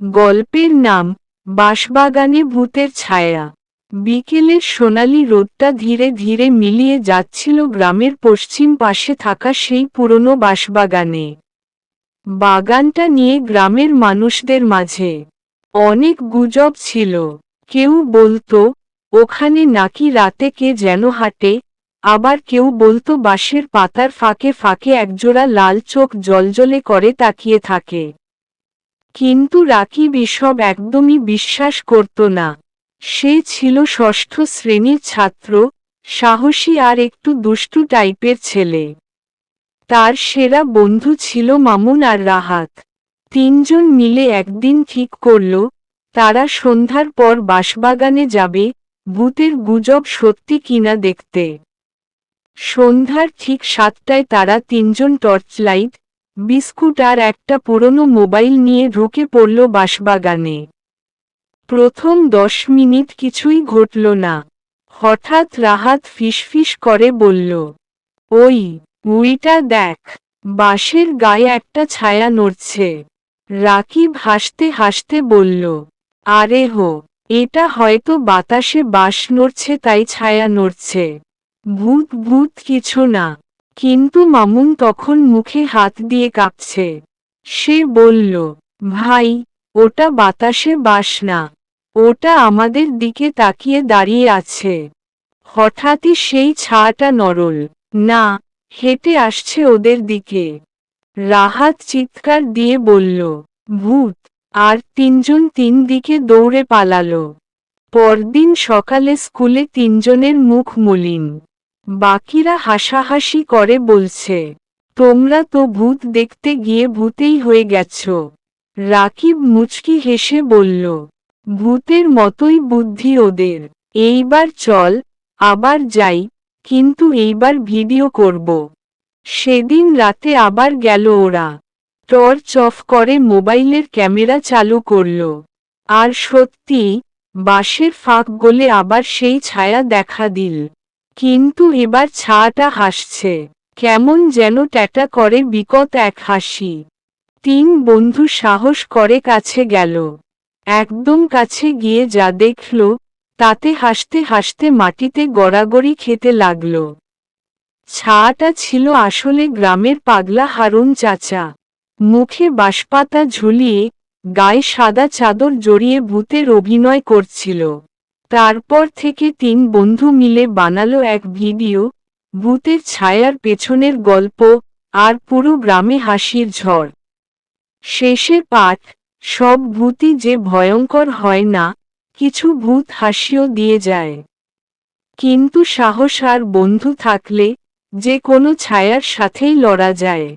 গল্পের নাম বাঁশবাগানে ভূতের ছায়া। বিকেলের সোনালি রোদটা ধীরে ধীরে মিলিয়ে যাচ্ছিল গ্রামের পশ্চিম পাশে থাকা সেই পুরনো বাঁশবাগানে। বাগানটা নিয়ে গ্রামের মানুষদের মাঝে অনেক গুজব ছিল। কেউ বলতো, ওখানে নাকি রাতে কে যেন হাঁটে। আবার কেউ বলতো, বাঁশের পাতার ফাঁকে ফাঁকে একজোড়া লাল চোখ জলজলে করে তাকিয়ে থাকে। কিন্তু রাকিব এসব একদমই বিশ্বাস করত না। সে ছিল ষষ্ঠ শ্রেণির ছাত্র, সাহসী আর একটু দুষ্টু টাইপের ছেলে। তার সেরা বন্ধু ছিল মামুন আর রাহাত। তিনজন মিলে একদিন ঠিক করল, তারা সন্ধ্যার পর বাঁশবাগানে যাবে, ভূতের গুজব সত্যি কিনা দেখতে। সন্ধ্যার ঠিক সাতটায় তারা তিনজন টর্চলাইট বিস্কুট আর একটা পুরনো মোবাইল নিয়ে ঢুকে পড়ল বাঁশবাগানে। প্রথম দশ মিনিট কিছুই ঘটল না। হঠাৎ রাহাত ফিসফিস করে বলল, ওই, উইটা দেখ, বাঁশের গায়ে একটা ছায়া নড়ছে। রাকিব হাসতে হাসতে বলল, আরে হো, এটা হয়তো বাতাসে বাঁশ নড়ছে তাই ছায়া নড়ছে। ভূত ভূত কিছু না। কিন্তু মামুন তখন মুখে হাত দিয়ে কাঁপছে। সে বলল, ভাই, ওটা বাতাসে বাস না। ওটা আমাদের দিকে তাকিয়ে দাঁড়িয়ে আছে। হঠাৎই সেই ছাটা নরল। না, হেঁটে আসছে ওদের দিকে। রাহাত চিৎকার দিয়ে বলল, ভূত, আর তিনজন তিন দিকে দৌড়ে পালালো। পরদিন সকালে স্কুলে তিনজনের মুখ মলিন। বাকিরা হাসাহাসি করে বলছে, তোমরা তো ভূত দেখতে গিয়ে ভূতেই হয়ে গেছ। রাকিব মুচকি হেসে বলল, ভূতের মতোই বুদ্ধি ওদের। এইবার চল, আবার যাই, কিন্তু এইবার ভিডিও করব। সেদিন রাতে আবার গেল ওরা। টর্চ অফ করে মোবাইলের ক্যামেরা চালু করল। আর সত্যি, বাঁশের ফাঁক গলে আবার সেই ছায়া দেখা দিল। কিন্তু এবার ছাটা হাসছে। কেমন যেন ট্যাটা করে বিকট এক হাসি। তিন বন্ধু সাহস করে কাছে গেল। একদম কাছে গিয়ে যা দেখল, তাতে হাসতে হাসতে মাটিতে গড়াগড়ি খেতে লাগল। ছাটা ছিল আসলে গ্রামের পাগলা হারুন চাচা। মুখে বাঁশপাতা ঝুলিয়ে গায়ে সাদা চাদর জড়িয়ে ভূতের অভিনয় করছিল। তারপর থেকে তিন বন্ধু মিলে বানালো এক ভিডিও, ভূতের ছায়ার পেছনের গল্প, আর পুরো গ্রামে হাসির ঝড়। শেষে পাঠ, সব ভূতই যে ভয়ঙ্কর হয় না, কিছু ভূত হাসিও দিয়ে যায়। কিন্তু সাহস আর বন্ধু থাকলে, যে কোনো ছায়ার সাথেই লড়া যায়।